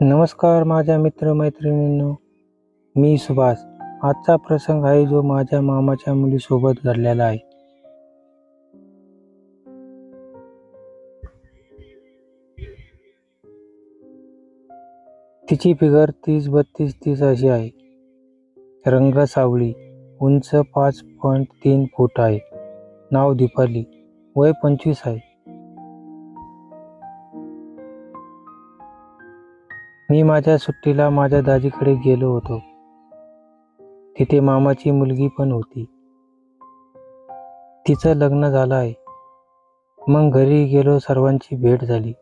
नमस्कार माझ्या मित्रमैत्रिणींनो मी सुभाष. आजचा प्रसंग आहे जो माझ्या मामाच्या मुलीसोबत घडलेला आहे. तिची फिगर तीस बत्तीस तीस अशी आहे. रंग सावळी उंच पाच पॉईंट तीन फूट आहे. नाव दीपाली वय पंचवीस आहे. मी माझ्या सुट्टीला माझ्या दाजीकडे गेलो होतो. तिथे मामाची मुलगी पण होती. तिचं लग्न झालं आहे मग घरी गेलो सर्वांची भेट झाली.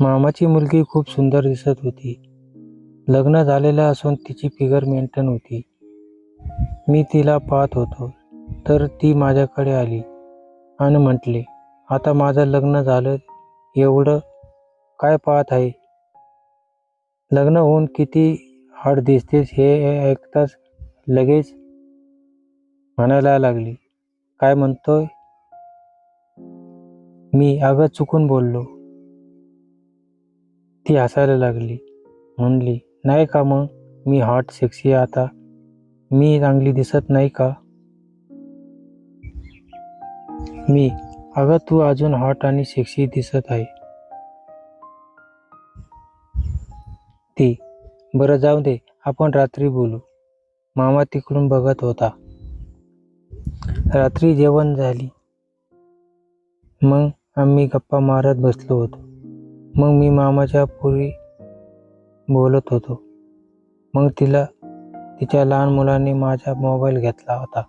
मामाची मुलगी खूप सुंदर दिसत होती. लग्न झालेलं असून तिची फिगर मेंटेन होती. मी तिला पाहत होतो तर ती माझ्याकडे आली आणि म्हटले आता माझं लग्न झालं एवढं काय पाहत आहे? लग्न होऊन किती हाड दिसतेस हे ऐकताच लगेच म्हणायला लागली. काय म्हणतोय? मी अगं चुकून बोललो. ती हसायला लागली. म्हणली नाही का मग? मी हॉट सेक्सी आता. मी चांगली दिसत नाही का? मी अगं तू अजून हॉट आणि सेक्सी दिसत आहे. ती बरं जाऊ दे आपण रात्री बोलू. मामा तिकडून बघत होता. रात्री जेवण झाली. मग आम्ही गप्पा मारत बसलो होतो. मग मी मामाच्या पुरी बोलत होतो. मग तिला तिच्या लहान मुलाने माझा मोबाईल घेतला होता.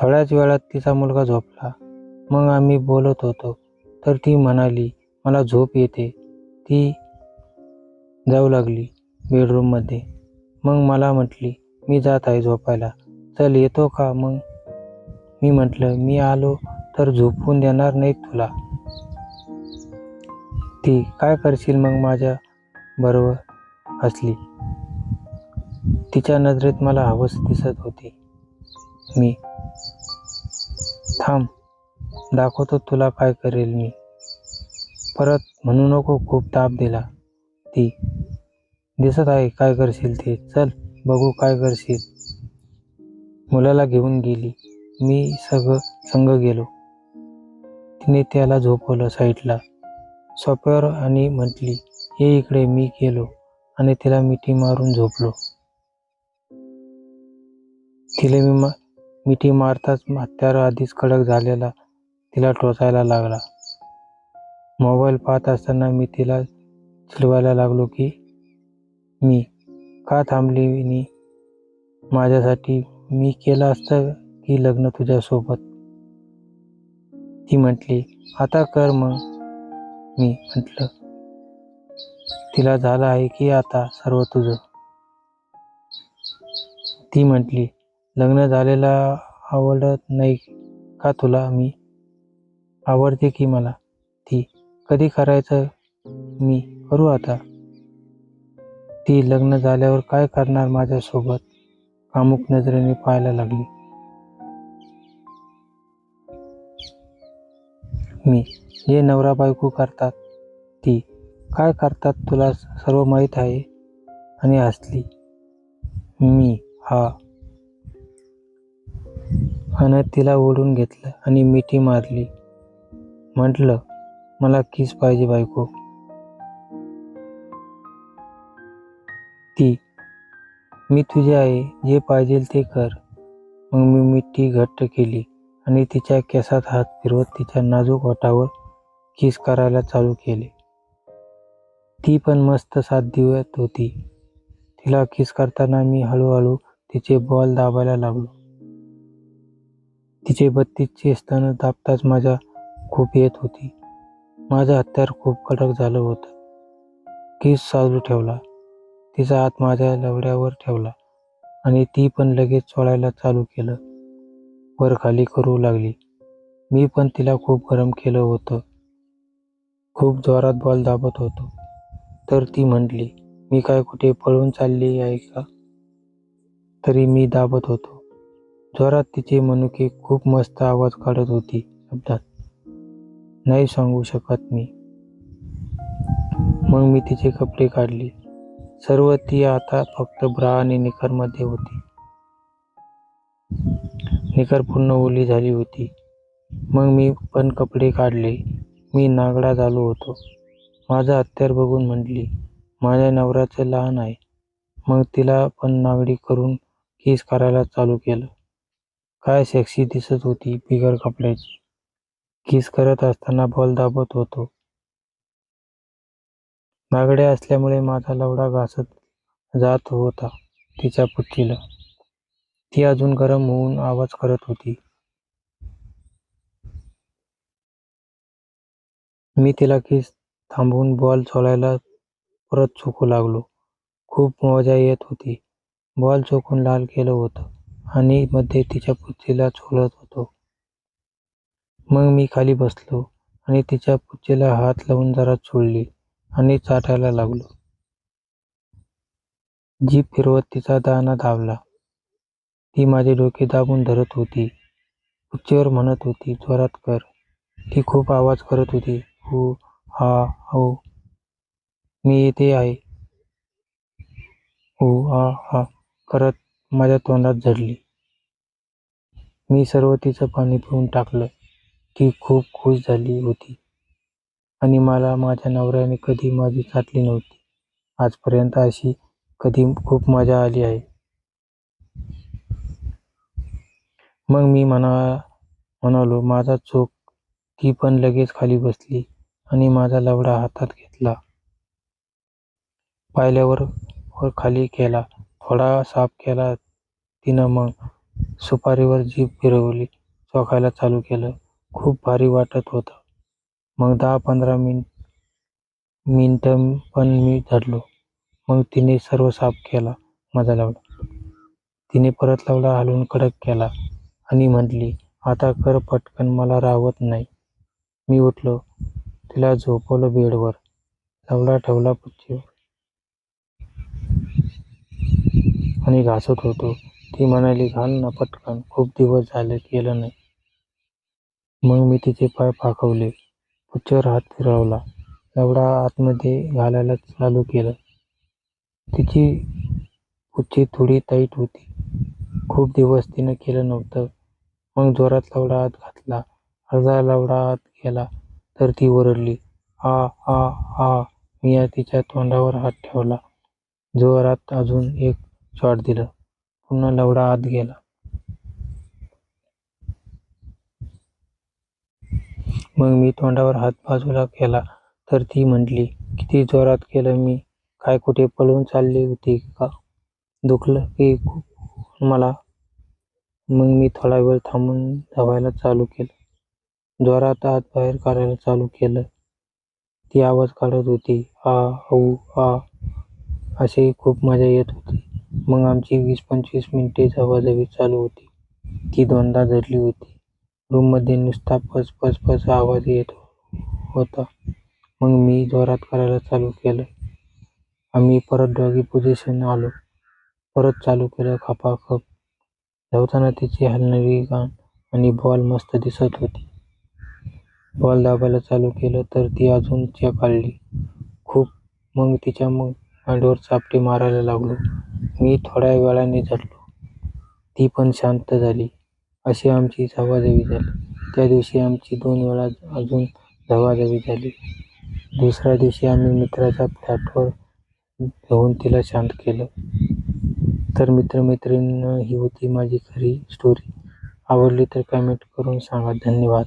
थोड्याच वेळात तिचा मुलगा झोपला. मग आम्ही बोलत होतो. तर ती म्हणाली मला झोप येते. ती जाऊ लागली बेडरूममध्ये मग मला म्हटली मी जात आहे झोपायला. चल येतो का? मग मी म्हटलं मी आलो तर झोपून देणार नाही तुला. ती काय करशील मग माझ्या बरोबर? हसली. तिच्या नजरेत मला हवस दिसत होती. मी थांब दाखवतो तुला काय करेल मी. परत म्हणू नको खूप ताप दिला. ती दिसत आहे काय करशील ते? चल बघू काय करशील. मुलाला घेऊन गेली. मी सगळं संग गेलो. तिने त्याला झोपवलं साईडला. सोप्यावर आणि म्हटली हे इकडे मी गेलो. आणि तिला मिठी मारून झोपलो. तिला मी मा मिठी मारताच हत्यार आधीच कडक झालेला तिला टोचायला लागला. मोबाईल पाहत असताना मी तिला चिडवायला लागलो की मी का थांबली नी माझ्यासाठी मी केलं असतं की लग्न तुझ्यासोबत? ती म्हटली आता कर मग. मी म्हटलं तिला झालं आहे की आता सर्व तुझं? ती म्हटली लग्न झालेला आवडत नाही का तुला मी? आवडते की मला? ती कधी करायचं? मी करू आता. ती लग्न झाल्यावर काय करणार माझ्यासोबत? कामुक नजरेने पाहायला लागली. मी जे नवरा बायको करतात. ती काय करतात तुला सर्व माहीत आहे? आणि हसली. मी हा. आणि तिला ओढून घेतलं आणि मिठी मारली. म्हटलं मला किस पाहिजे बायको. ती मी तुझे आहे जे पाहिजे ते कर. मग मी मिठी घट्ट केली आणि तिच्या केसात हात फिरवत तिच्या नाजूक ओठावर किस करायला चालू केले. ती पण मस्त साथ देत होती. तिला किस करताना मी हळूहळू तिचे बॉल दाबायला लागलो. तिचे बत्तीसचे स्तन दाबताच माझ्या खूप येत होती. माझं हत्यार खूप कडक झालं होतं. केस चालू ठेवला? तिचा हात माझ्या लवड्यावर ठेवला आणि ती पण लगेच चोळायला चालू केलं. वर खाली करू लागली. मी पण तिला खूप गरम केलं होतं. खूप जोरात बॉल दाबत होतो. तर ती म्हटली मी काय कुठे पळून चालली आहे का? तरी मी दाबत होतो. जोरात तिचे मनुके खूप मस्त आवाज काढत होती शब्दात. नाही सांगू शकत मी. मग मी तिचे कपडे काढले. सर्व ती आता फक्त ब्रा आणि निकरमध्ये होती. निकर पूर्ण ओली झाली होती. मग मी पण कपडे काढले. मी नागडा झालो होतो. माझं हत्यार बघून म्हटली माझ्या नवऱ्याचं लहान आहे. मग तिला पण नागडी करून किस करायला चालू केलं. काय सेक्सी दिसत होती बिगर कपड्याची. किस करत असताना बॉल दाबत होतो. नागड्या असल्यामुळे माझा लवडा घासत जात होता तिच्या पुच्चीला ती अजून गरम होऊन आवाज करत होती. मी तिला किस थांबवून बॉल चोलायला परत चुकू लागलो. खूप मजा येत होती. बॉल चोकून लाल केलं होतं आणि मध्ये तिच्या पुच्चीला चोलत होतो. मग मी खाली बसलो आणि तिच्या पुच्चीला हात लावून जरा चोळली आणि चाटायला लागलो. जीप फिरवत तिचा दाना धावला ती माझे डोके दाबून धरत होती. पुच्चीवर म्हणत होती जोरात कर. ती खूप आवाज करत होती हो हा हो. मी येते आहे. हो हा हा. करत माझ्या तोंडात झडली. मी सर्व तिचं पाणी पिऊन टाकलं. ती खूप खुश झाली होती. आणि मला माझ्या नवऱ्याने कधी माझी चाटली नव्हती. आजपर्यंत अशी कधी खूप मजा आली आहे. मग मी म्हणा म्हणालो माझा चोख. ती पण लगेच खाली बसली आणि माझा लवडा हातात घेतला. पाहिल्यावर वर खाली केला थोडा साफ केला तिनं मग सुपारीवर जीभ फिरवली चोखायला चालू केलं. खूप भारी वाटत होतं. मग दहा पंधरा मिन मिनटं पण मी धरलो. मग तिने सर्व साफ केला मजा लावला. तिने परत लावला हलवून कडक केला आणि म्हटली आता कर पटकन मला राहत नाही. मी उठलो. तिला झोपवलं बेडवर. लावला ठेवला पुच्चीवर आणि घासत होतो. ती म्हणाली घाल ना पटकन खूप दिवस झाले केलं नाही. मग मी तिचे पाय पाखवले. पुच्छर हात फिरवला. एवढा आतमध्ये घालायला चालू केलं. तिची पुच्छी थोडी टाईट होती. खूप दिवस तिनं केलं नव्हतं. मग जोरात लवडा आत घातला. अर्धा लवडा आत गेला तर ती ओरडली. आ आ आ मी तिच्या तोंडावर हात ठेवला. जोरात अजून एक शॉट दिलं. पुन्हा लवडा आत गेला. मग मी तोंडावर हात बाजूला केला तर ती म्हटली किती जोरात केलं मी? काय कुठे पळून चालली होती का? दुखलं की खूप मला? मग मी थोडा वेळ थांबून धावायला चालू केलं. जोरात आत बाहेर काढायला चालू केलं. ती आवाज काढत होती आ औ आ. असे खूप मजा येत होती. मग आमची वीस पंचवीस मिनिटे जवाजवी चालू होती. ती दोनदा धरली होती. रूममध्ये नुसता फस फस फस आवाज येत होता. मग मी जोरात करायला चालू केलं. आम्ही परत डॉगी पोझिशन आलो. परत चालू केलं खपाखप. धावताना तिची हलणारी गाण आणि बॉल मस्त दिसत होती. बॉल दाबायला चालू केलं तर ती अजून काढली खूप. मग तिच्या मग मांडीवर चापटी मारायला लागलो. मी थोड्या वेळाने झटलो. ती पण शांत झाली. अशी आमची झवाझवी झाली. त्या दिवशी आमची दोन वेळा अजून झवाझवी झाली. दुसऱ्या दिवशी आम्ही मित्राच्या फ्लॅटवर घेऊन तिला शांत केलं. तर मित्रमैत्रिणींना ही होती माझी खरी स्टोरी आवडली तर कमेंट करून सांगा. धन्यवाद.